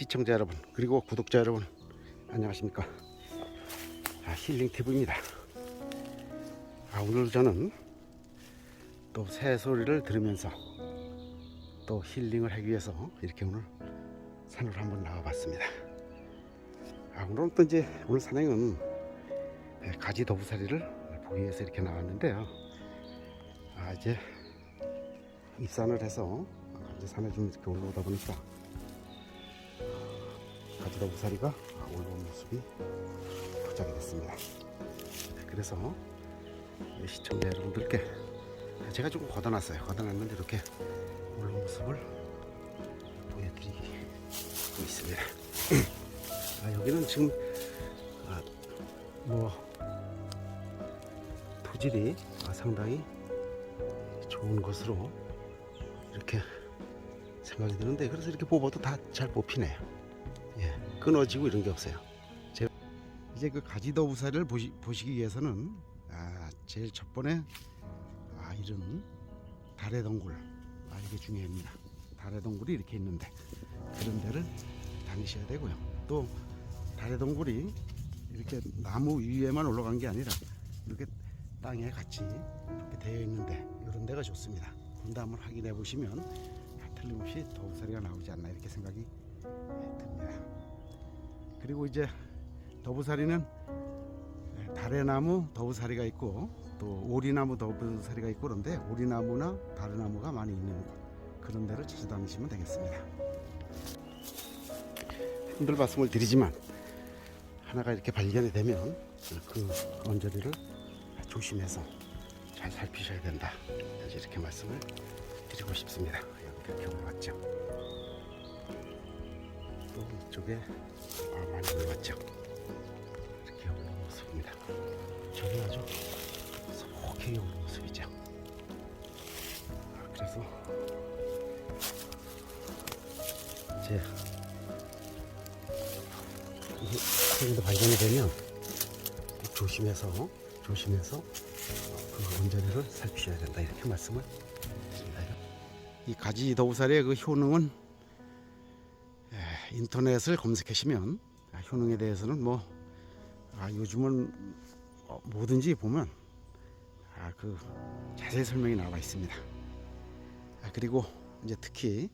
시청자 여러분 그리고 구독자 여러분 안녕하십니까? 아, 힐링 TV입니다. 아, 오늘 저는 또 새 소리를 들으면서 또 힐링을 하기 위해서 이렇게 오늘 산으로 한번 나와봤습니다. 아, 오늘은 또 이제 오늘 산행은 예, 가지 도부사리를 보기 위해서 이렇게 나왔는데요. 아, 이제 입산을 해서 이제 산에 좀 이렇게 올라오다 보니까 가지다 우사리가 올라온 모습이 포착이 됐습니다. 그래서 시청자 여러분들께 제가 조금 걷어놨어요. 걷어놨는데 이렇게 올라온 모습을 보여드리고 있습니다. 아, 여기는 지금 아, 뭐 토질이 아, 상당히 좋은 것으로 이렇게 생각이 드는데 그래서 이렇게 뽑아도 다 잘 뽑히네요. 예, 끊어지고 이런 게 없어요. 제가 이제 그 가지더 우사를 보시, 보시기 위해서는 아, 제일 첫 번에 아, 이런 달의 덩굴 아, 이게 중요합니다. 달의 덩굴이 이렇게 있는데 그런 데를 다니셔야 되고요. 또 달의 덩굴이 이렇게 나무 위에만 올라간 게 아니라 이렇게 땅에 같이 이렇게 되어 있는데 이런 데가 좋습니다. 한번 확인해 보시면 아, 틀림없이 더우사리가 나오지 않나 이렇게 생각이 예, 듭니다. 그리고 이제 더부사리는 예, 다래나무 더부사리가 있고 또 오리나무 더부사리가 있고 그런데 오리나무나 다래나무가 많이 있는 그런 데를 찾아다니시면 되겠습니다. 힘들 말씀을 드리지만 하나가 이렇게 발견이 되면 그 언저리를 조심해서 잘 살피셔야 된다. 이렇게 말씀을 드리고 싶습니다. 여기 이렇게 올라왔죠. 아, 많이 올라왔죠. 이렇게 오는 모습입니다. 저기 아주 소복하게 오는 모습이죠. 아, 그래서 이제 생도 발견이 되면 꼭 조심해서 조심해서 그 원자리를 살피셔야 된다 이렇게 말씀을 드립니다. 이 가지 더우살의 그 효능은 에, 인터넷을 검색하시면 아, 효능에 대해서는 뭐 아, 요즘은 어, 뭐든지 보면 아, 그 자세히 설명이 나와 있습니다. 아, 그리고 이제 특히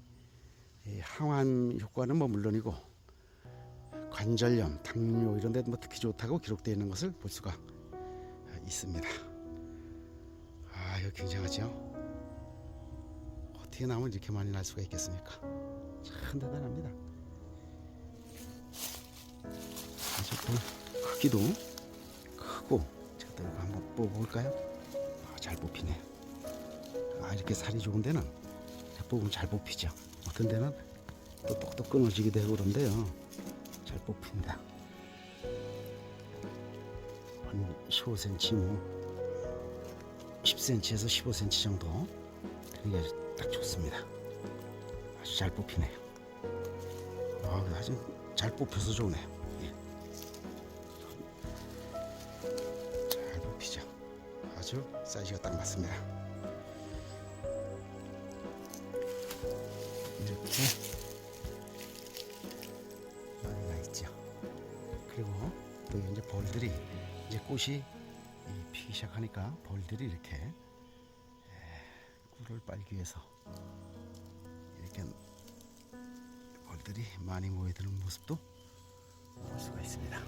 이 항암 효과는 뭐 물론이고 관절염, 당뇨 이런 데도 뭐 특히 좋다고 기록되어 있는 것을 볼 수가 있습니다. 아, 이거 굉장하죠? 어떻게 나면 이렇게 많이 날 수가 있겠습니까? 참 대단합니다. 또 크기도 크고 제가 또 이거 한번 뽑아볼까요? 아, 잘 뽑히네. 아, 이렇게 살이 좋은 데는 뽑으면 잘 뽑히죠. 어떤 데는 또 똑똑 끊어지기도 하고 그런데요. 잘 뽑힙니다. 한 15cm, 뭐 10cm에서 15cm 정도 되는 게딱 좋습니다. 아주 잘 뽑히네요. 아, 아주 잘 뽑혀서 좋네요. 아주 사이즈가 딱 맞습니다. 이렇게 많이 나 있죠. 그리고 또 이제 벌들이 이제 꽃이 이 피기 시작하니까 벌들이 이렇게 에, 꿀을 빨기 위해서 이렇게 벌들이 많이 모여드는 모습도 볼 수가 있습니다.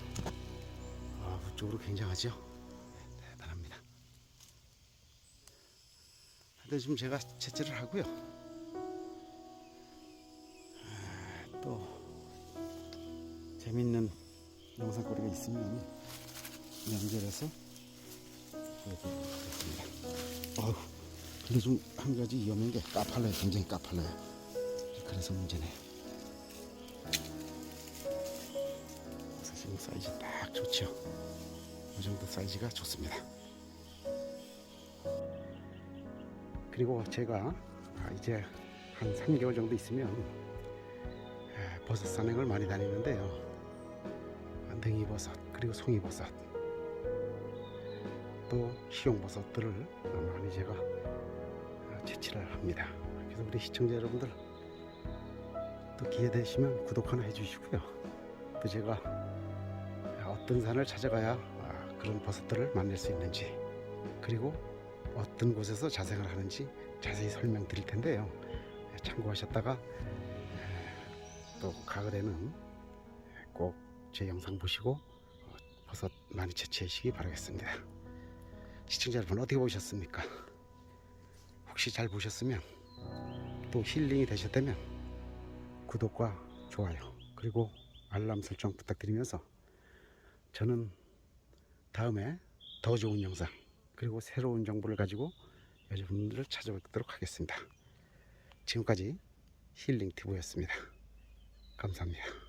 아, 그쪽으로 굉장하죠. 네, 대단합니다. 근데 지금 제가 채취를 하고요. 아, 또 재밌는 영상거리가 있으면 연결해서 보여드리도록 하겠습니다. 어우, 근데 좀 한 가지 위험한 게 까팔려요. 굉장히 까팔려요. 그래서 문제네요. 사실 사이즈 딱 좋죠. 이 정도 사이즈가 좋습니다. 그리고 제가 아, 이제 한 3개월 정도 있으면 에, 버섯 산행을 많이 다니는데요. 능이버섯 그리고 송이버섯 또 식용버섯들을 많이 제가 어, 채취를 합니다. 그래서 우리 시청자 여러분들 또 기회 되시면 구독 하나 해주시고요. 또 제가 어떤 산을 찾아가야 아, 그런 버섯들을 만날 수 있는지 그리고 어떤 곳에서 자생을 하는지 자세히 설명드릴 텐데요. 참고하셨다가 에, 또 가을에는 꼭 제 영상 보시고 어, 버섯 많이 채취하시기 바라겠습니다. 시청자 여러분 어떻게 보셨습니까? 혹시 잘 보셨으면 또 힐링이 되셨다면 구독과 좋아요 그리고 알람 설정 부탁드리면서 저는 다음에 더 좋은 영상 그리고 새로운 정보를 가지고 여러분들을 찾아뵙도록 하겠습니다. 지금까지 힐링 튜브였습니다. 감사합니다.